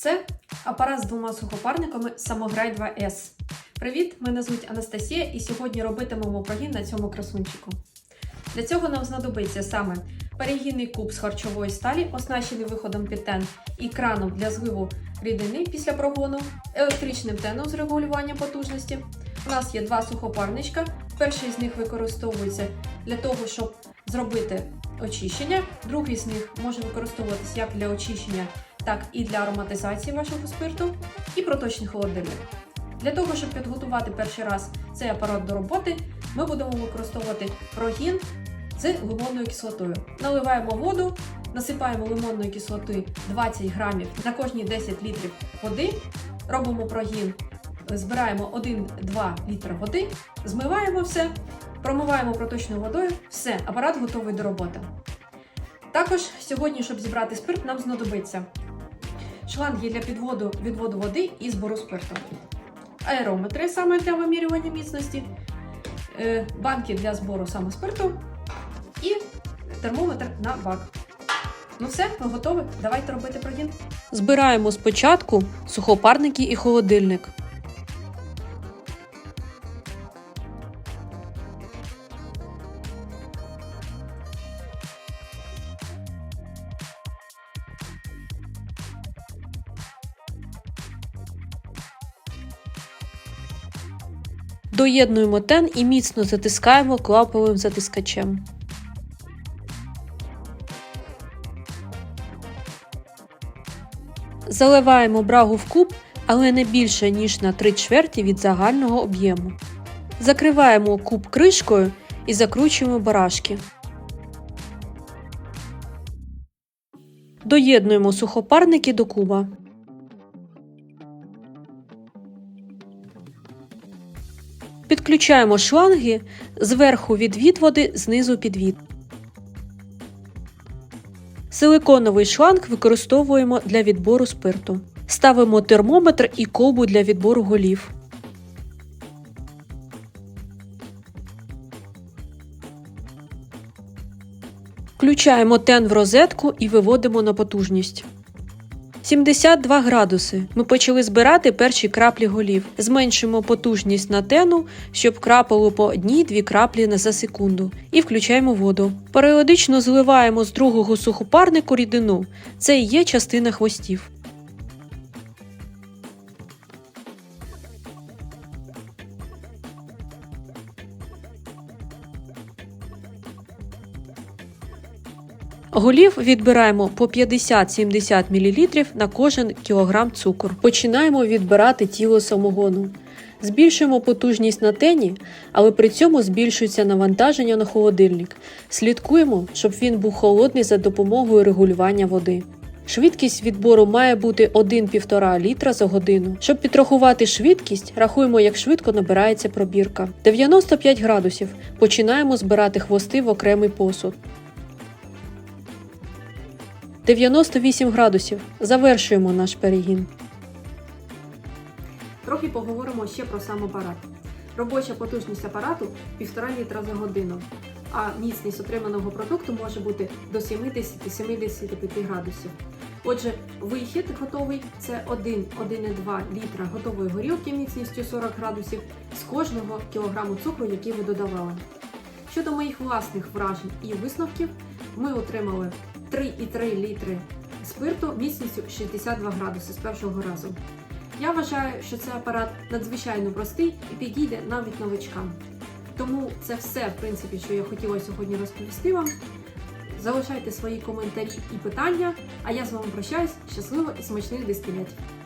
Це апарат з двома сухопарниками Самограй 2S. Привіт! Мене звуть Анастасія, і сьогодні робитимемо прогін на цьому красунчику. Для цього нам знадобиться саме перегінний куб з харчової сталі, оснащений виходом під тен і краном для зливу рідини після прогону, електричним теном з регулювання потужності. У нас є два сухопарничка. Перший з них використовується для того, щоб зробити очищення. Другий з них може використовуватися як для очищення, так і для ароматизації вашого спирту, і проточний холодильник. Для того, щоб підготувати перший раз цей апарат до роботи, ми будемо використовувати прогін з лимонною кислотою. Наливаємо воду, насипаємо лимонної кислоти 20 грамів на кожні 10 літрів води, робимо прогін, збираємо 1-2 літра води, змиваємо все, промиваємо проточною водою, все, апарат готовий до роботи. Також сьогодні, щоб зібрати спирт, нам знадобиться шланги для підводу відводу води і збору спирту, аерометри саме для вимірювання міцності, е, банки для збору саме спирту і термометр на бак. Ну все, ми готові. Давайте робити прогін. Збираємо спочатку сухопарники і холодильник. Доєднуємо тен і міцно затискаємо клаповим затискачем. Заливаємо брагу в куб, але не більше, ніж на 3 чверті від загального об'єму. Закриваємо куб кришкою і закручуємо барашки. Доєднуємо сухопарники до куба. Підключаємо шланги зверху відвід води, знизу підвід. Силиконовий шланг використовуємо для відбору спирту. Ставимо термометр і колбу для відбору голів. Включаємо тен в розетку і виводимо на потужність. 72 градуси. Ми почали збирати перші краплі голів. Зменшуємо потужність на тену, щоб крапало по одній-дві краплі за секунду. І включаємо воду. Періодично зливаємо з другого сухопарнику рідину. Це і є частина хвостів. Голів відбираємо по 50-70 мл на кожен кілограм цукру. Починаємо відбирати тіло самогону. Збільшуємо потужність на тені, але при цьому збільшується навантаження на холодильник. Слідкуємо, щоб він був холодний за допомогою регулювання води. Швидкість відбору має бути 1-1,5 літра за годину. Щоб підрахувати швидкість, рахуємо, як швидко набирається пробірка. 95 градусів. Починаємо збирати хвости в окремий посуд. 98 градусів. Завершуємо наш перегін. Трохи поговоримо ще про сам апарат. Робоча потужність апарату 1,5 літра за годину, а міцність отриманого продукту може бути до 70-75 градусів. Отже, вихід готовий це 1-1,2 літра готової горілки міцністю 40 градусів з кожного кілограму цукру, який ви додавали. Щодо моїх власних вражень і висновків, ми отримали 3,3 літри спирту міцністю 62 градуси з першого разу. Я вважаю, що цей апарат надзвичайно простий і підійде навіть новичкам. Тому це все, в принципі, що я хотіла сьогодні розповісти вам. Залишайте свої коментарі і питання, а я з вами прощаюсь. Щасливо і смачних дистилятів!